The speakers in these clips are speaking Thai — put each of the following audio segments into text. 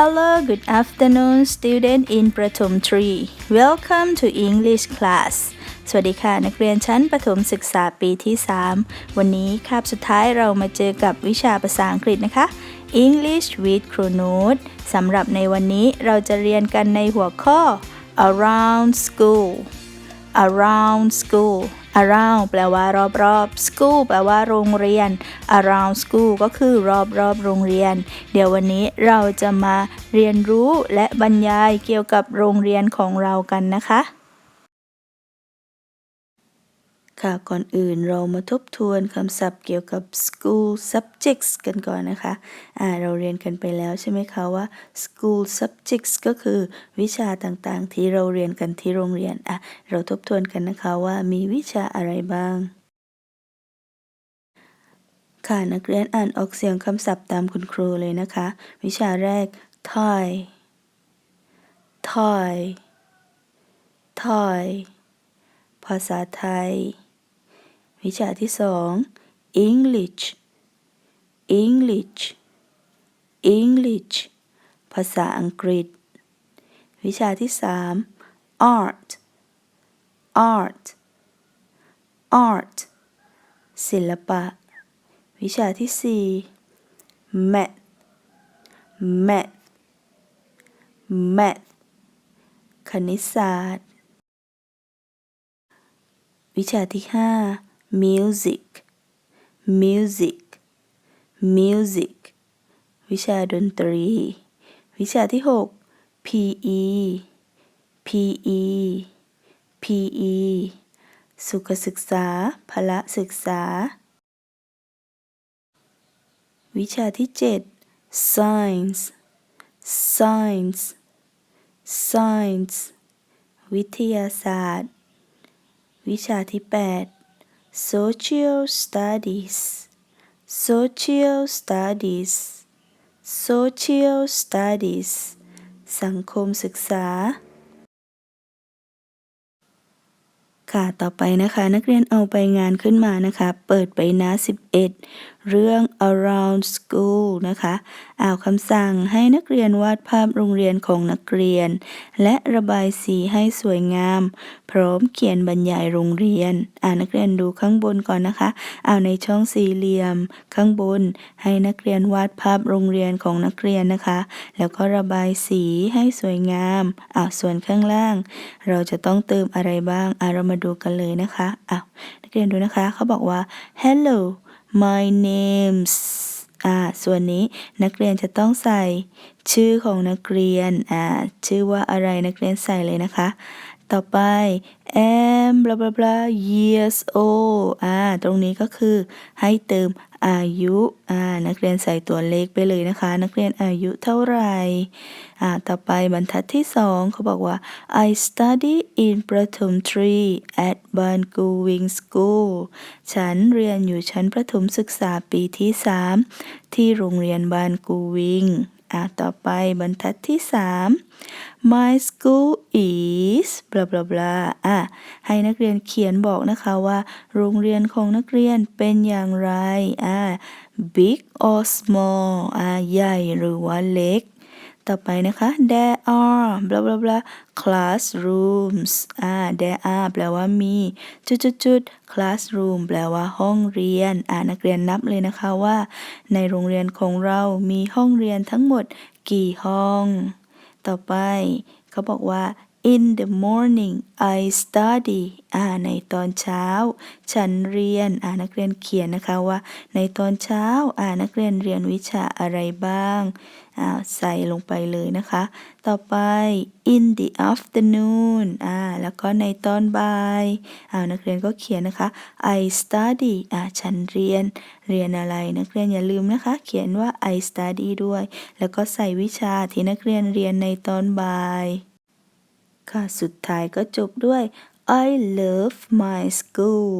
Hello, good afternoon, student in ประถม 3. Welcome to English class. สวัสดีค่ะ นักเรียนชั้นประถมศึกษาปีที่ 3 วันนี้คาบสุดท้ายเรามาเจอกับวิชาภาษาอังกฤษนะคะ English with c r o n o t สำหรับในวันนี้เราจะเรียนกันในหัวข้อ around school around school around แปลว่ารอบๆ school แปลว่าโรงเรียน around school ก็คือรอบรอบโรงเรียน เดี๋ยววันนี้เราจะมาเรียนรู้และบรรยายเกี่ยวกับโรงเรียนของเรากันนะคะ ค่ะก่อนอื่นเรามาทบทวนคำศัพท์เกี่ยวกับ school subjects กันก่อนนะคะอ่าเราเรียนกันไปแล้วใช่ไหมคะว่า school subjects ก็คือวิชาต่างๆ ที่เราเรียนกันที่โรงเรียนอะเราทบทวนกันนะคะว่ามีวิชาอะไรบ้าง ค่ะนักเรียนอ่านออกเสียงคำศัพท์ตามคุณครูเลยนะคะ วิชาแรก Thai Thai Thai ภาษาไทย วิชาที่สอง English English English ภาษาอังกฤษ วิชาที่สาม Art Art Art ศิลปะ วิชาที่สี่ Math Math Math คณิตศาสตร์ วิชาที่ห้า music music music วิชาดนตรี วิชาที่หก PE PE PE สุขศึกษา พละศึกษา วิชาที่เจ็ด science science science วิทยาศาสตร์ วิชาที่แปด social studies social studies social studies สังคมศึกษา ค่ะ ต่อไปนะคะ นักเรียนเอาไปงานขึ้นมานะคะ เปิดไปหน้า 11 เรื่อง around school นะคะอ่าวคำสั่งให้นักเรียนวาดภาพโรงเรียนของนักเรียน และระบายสีให้สวยงาม พร้อมเขียนบรรยายโรงเรียน อ่านักเรียนดูข้างบนก่อนนะคะอ่าในช่องสี่เหลี่ยม ข้างบน ให้นักเรียนวาดภาพโรงเรียนของนักเรียนนะคะ แล้วก็ระบายสีให้สวยงามอ่าส่วนข้างล่าง เราจะต้องเติมอะไรบ้างอ่าเรามาดูกันเลยนะคะอ่านักเรียนดูนะคะเขาบอกว่า hello my name's อ่า ส่วนนี้นักเรียนจะต้องใส่ชื่อของนักเรียน อ่า ชื่อว่าอะไรนักเรียนใส่เลยนะคะ ต่อไป am blah blah blah years old อ่า ตรงนี้ก็คือให้เติมอายุ อ่า นักเรียนใส่ตัวเลขไปเลยนะคะ นักเรียนอายุเท่าไหร่ อ่า ต่อไปบรรทัดที่สองเขาบอกว่า I study in ประถม tree at บ้านกูวิง school ฉันเรียนอยู่ชั้นประถมศึกษาปีที่สามที่โรงเรียนบานกูวิง อ่าต่อไปบรรทัดที่สาม My school is บลาบลาบลาอะให้นักเรียนเขียนบอกนะคะว่า โรงเรียนของนักเรียนเป็นอย่างไรอะ big or small อะใหญ่หรือว่าเล็ก ต่อไปนะคะ there are blah blah blah classrooms อ่า there are แปลว่ามีจุดจุดจุด classroom แปลว่าห้องเรียน อ่านักเรียนนับเลยนะคะว่า ในโรงเรียนของเรามีห้องเรียนทั้งหมดกี่ห้อง ต่อไป เขาบอกว่า in the morning I study อ่าในตอนเช้า ฉันเรียนอ่านักเรียนเขียนนะคะว่า ในตอนเช้าอ่านักเรียนเรียนวิชาอะไรบ้างอ่าใส่ลงไปเลยนะคะ ต่อไป in the afternoon อ่าแล้วก็ในตอนบ่ายอ่านักเรียนก็เขียนนะคะ I study อ่าฉันเรียนเรียนอะไร นักเรียนอย่าลืมนะคะ เขียนว่า I study ด้วย แล้วก็ใส่วิชาที่นักเรียนเรียนในตอนบ่าย ค่ะสุดท้ายก็จบด้วย I love my school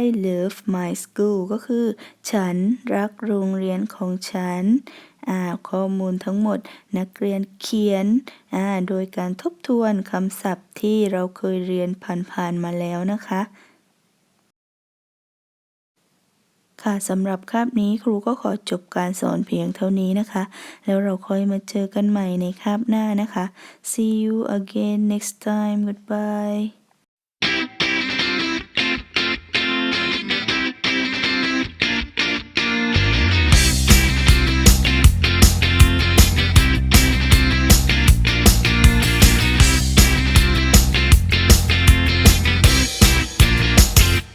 I love my school ก็คือ ฉันรักโรงเรียนของฉันอ่าข้อมูลทั้งหมดนักเรียนเขียนอ่าโดยการทบทวนคำศัพท์ที่เราเคยเรียนผ่านๆมาแล้วนะคะ ค่ะสำหรับคาบนี้ครูก็ขอจบการสอนเพียงเท่านี้นะคะ แล้วเราค่อยมาเจอกันใหม่ในคาบหน้านะคะ see you again next time goodbye